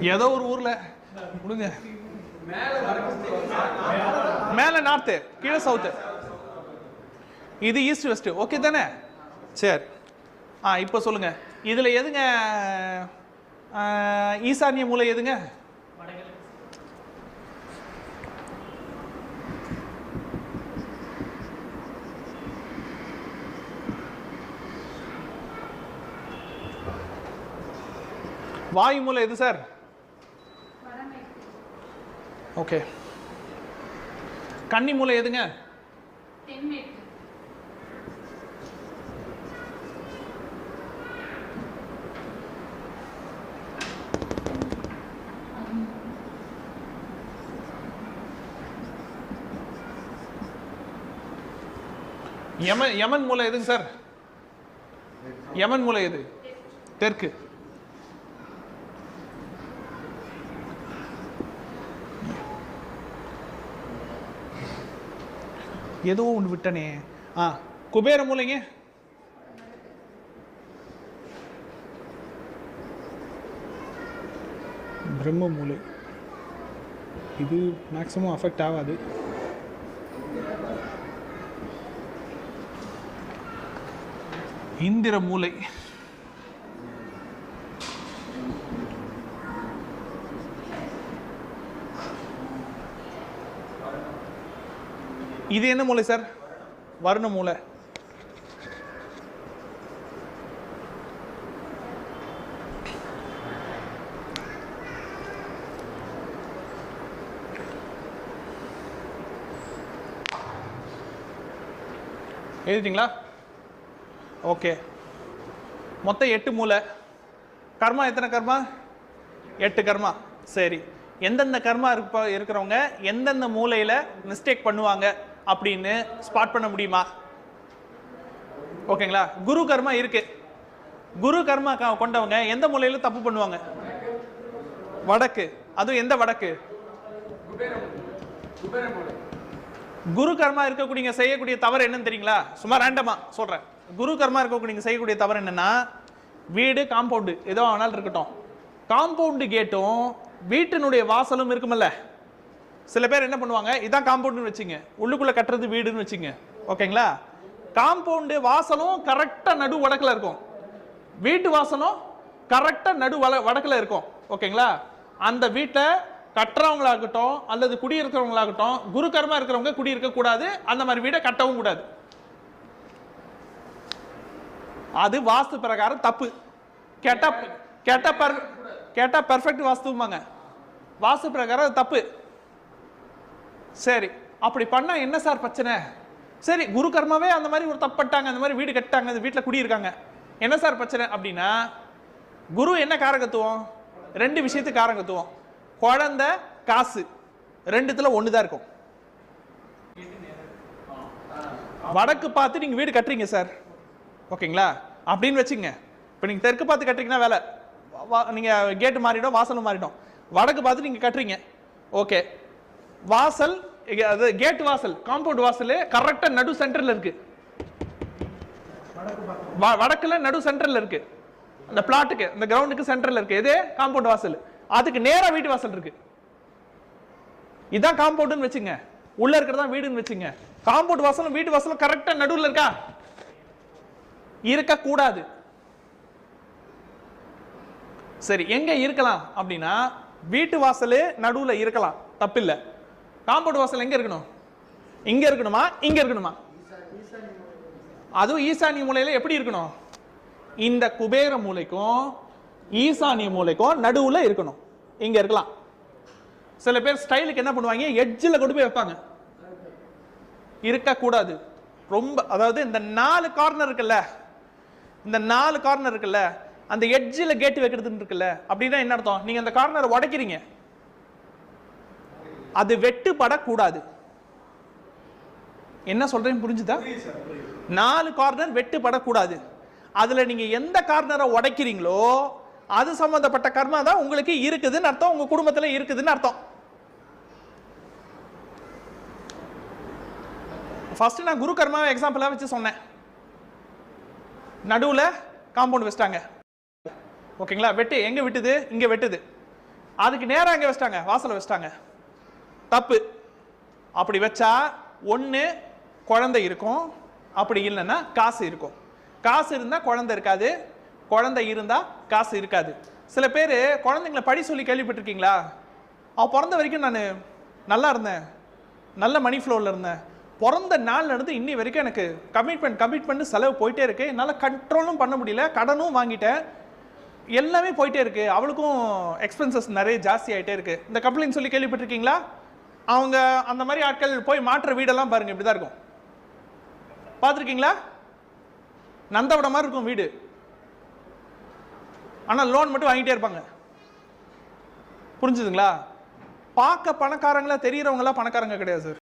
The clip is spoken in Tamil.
ஏதோ ஒரு ஊர்ல. கொடுங்க மேல நார்த்து கீழே சவுத்து இது ஈஸ்ட் வெஸ்ட் ஓகே தானே? சரி. ஆ இப்போ சொல்லுங்க. இதுல எதுங்க? ஈசானிய மூலை எதுங்க? வாயு மூலை எது சார்? ஓகே. கன்னி மூலை எதுங்க? யமன் யமன் மூலை எதுங்க சார்? யமன் மூலை எது? தெற்கு. ஏதோ ஒன்று விட்டனே. ஆ குபேர மூலைங்க. பிரம்ம மூலை. இது மேக்ஸிமம் அஃபெக்ட் ஆகாது. இந்திர மூலை. இது என்ன மூலை சார்? வருண மூலை எழுதிட்டீங்களா? ஓகே. மொத்தம் எட்டு மூலை கர்மா எத்தனை கர்மா? எட்டு கர்மா. சரி. எந்தெந்த கர்மா இருப்ப இருக்கிறவங்க எந்தெந்த மூலையில் மிஸ்டேக் பண்ணுவாங்க? அப்படின்னு ஸ்பாட் பண்ண முடியுமா? ஓகேங்களா குரு கர்மா இருக்கு. குரு கர்மா கொண்டவங்க எந்த மூலையில தப்பு பண்ணுவாங்க? வடக்கு. அதுவும் எந்த வடக்கு? குரு கர்மா இருக்கக்கூடிய செய்யக்கூடிய தவறு என்னன்னு தெரியுங்களா? சும்மா ரேண்டமா சொல்றேன். குரு கர்மா இருக்கக்கூடிய செய்யக்கூடிய தவறு என்னன்னா வீடு காம்பவுண்டு ஏதோ ஆனாலும் இருக்கட்டும். காம்பவுண்டு கேட்டும் வீட்டினுடைய வாசலும் இருக்குமல்ல? சில பேர் என்ன பண்ணுவாங்க இதான் காம்பவுண்டுன்னு வச்சுங்க. உள்ளுக்குள்ளே கட்டுறது வீடுன்னு வச்சுங்க. ஓகேங்களா? காம்பவுண்டு வாசலும் கரெக்டாக நடு வடக்கில் இருக்கும். வீட்டு வாசலும் கரெக்டாக நடு வட வடக்கில் இருக்கும். ஓகேங்களா? அந்த வீட்டை கட்டுறவங்களா இருக்கட்டும் அல்லது குடியிருக்கிறவங்களாகட்டும் குரு இருக்கிறவங்க குடியிருக்கக்கூடாது அந்த மாதிரி வீடை கட்டவும் கூடாது. அது வாஸ்து பிரகாரம் தப்பு. கேட்டால் கேட்டால் பர் கேட்டால் பர்ஃபெக்ட் வாஸ்துவாங்க வாஸ்து பிரகாரம் அது தப்பு. சரி அப்படி பண்ணா என்ன சார் பிரச்சனை? சரி குரு கர்மாவே அந்த மாதிரி ஒரு தப்பட்டாங்க அந்த மாதிரி வீடு கட்டாங்க அந்த வீட்டில் குடியிருக்காங்க. என்ன சார் பிரச்சனை அப்படின்னா குரு என்ன காரகத்துவம் ரெண்டு விஷயத்துக்கு காரகத்துவம் குழந்த காசு. ரெண்டுத்துல ஒன்று தான் இருக்கும். வடக்கு பார்த்து நீங்கள் வீடு கட்டுறீங்க சார். ஓகேங்களா? அப்படின்னு வச்சுங்க. இப்போ நீங்கள் தெற்கு பார்த்து கட்டுறீங்கன்னா வேலை. வா- கேட்டு மாறிடும் வாசலும் மாறிடும். வடக்கு பார்த்து நீங்கள் கட்டுறீங்க. ஓகே. வாசல் அது கேட் வாசல் காம்பவுண்ட் வாசல் கரெக்டாக நடு சென்டர்ல இருக்கு. வ- வடக்குல நடு சென்டர்ல இருக்கு. அந்த பிளாட்டுக்கு இந்த கிரவுண்டுக்கு சென்டர்ல இருக்கு. எது? காம்பவுண்ட் வாசல். அதுக்கு நேரா வீட்டு வாசல் இருக்கு. இதான் காம்பவுண்ட்னு வச்சுங்க. உள்ள இருக்கிறதா வீடுன்னு வச்சுங்க. காம்பவுண்ட் வாசலும் வீட்டு வாசலும் கரெக்டா நடுவில் இருக்கா? இருக்க கூடாது சரி எங்க இருக்கலாம் அப்படின்னா வீட்டு வாசலே நடுவில் இருக்கலாம். தப்பில்லை. காம்பவுண்ட் வாசல் எங்கே இருக்கணும்? இங்கே இருக்கணுமா? இங்கே இருக்கணுமா? அதுவும் ஈசானிய மூலையில் எப்படி இருக்கணும்? இந்த குபேர மூலைக்கும் ஈசானிய மூலைக்கும் நடுவில் இருக்கணும். இங்கே இருக்கலாம். சில பேர் ஸ்டைலுக்கு என்ன பண்ணுவாங்க? எட்ஜில் கொண்டு போய் வைப்பாங்க. இருக்கக்கூடாது. ரொம்ப அதாவது இந்த நாலு கார்னர் இருக்குல்ல இந்த நாலு கார்னர் இருக்குல்ல அந்த எட்ஜில் கேட்டு வைக்கிறதுன்னு இருக்குல்ல அப்படின்னா என்ன அர்த்தம்? நீங்கள் அந்த கார்னரை உடைக்கிறீங்க. அது வெட்டுப்படக்கூடாது. என்ன சொல்றேன் புரிஞ்சுதா? நாலு கார்னர் வெட்டுப்படக்கூடாது. அதில் நீங்கள் எந்த கார்னரை உடைக்கிறீங்களோ அது சம்மந்தப்பட்ட கர்மா தான் உங்களுக்கு இருக்குதுன்னு அர்த்தம். உங்கள் குடும்பத்தில் இருக்குதுன்னு அர்த்தம். ஃபஸ்ட்டு நான் குரு கர்மாவை எக்ஸாம்பிளாக வச்சு சொன்னேன். நடுவில் காம்பவுண்ட் வச்சிட்டாங்க. ஓகேங்களா? வெட்டு எங்கே விட்டுது? இங்கே வெட்டுது. அதுக்கு நேராக எங்கே வச்சிட்டாங்க? வாசலை வச்சிட்டாங்க. தப்பு. அப்படி வச்சா ஒன்று குழந்தை இருக்கும் அப்படி இல்லைன்னா காசு இருக்கும். காசு இருந்தால் குழந்தை இருக்காது குழந்தை இருந்தால் காசு இருக்காது. சில பேர் குழந்தைங்களை படி சொல்லி கேள்விப்பட்டிருக்கீங்களா? அவள் பிறந்த வரைக்கும் நான் நல்லா இருந்தேன் நல்ல மணி ஃப்ளோவில் இருந்தேன். பிறந்த நாளில் இருந்து இன்னி வரைக்கும் எனக்கு கமிட்மெண்ட் கமிட்மெண்ட் செலவு போயிட்டே இருக்கு. என்னால் கண்ட்ரோலும் பண்ண முடியல கடனும் வாங்கிட்டேன். எல்லாமே போயிட்டே இருக்கு. அவளுக்கும் எக்ஸ்பென்சஸ் நிறைய ஜாஸ்தி ஆகிட்டே இருக்குது இந்த கம்ப்ளைண்ட் சொல்லி கேள்விப்பட்டிருக்கீங்களா? அவங்க அந்த மாதிரி ஆட்கள் போய் மாற்ற வீடெல்லாம் பாருங்க இப்படிதான் இருக்கும். பார்த்துருக்கீங்களா? நந்தவிட மாதிரி இருக்கும் வீடு. ஆனால் லோன் மட்டும் வாங்கிட்டே இருப்பாங்க. புரிஞ்சுதுங்களா? பார்க்க பணக்காரங்களா தெரியறவங்களா பணக்காரங்க கிடையாது சார்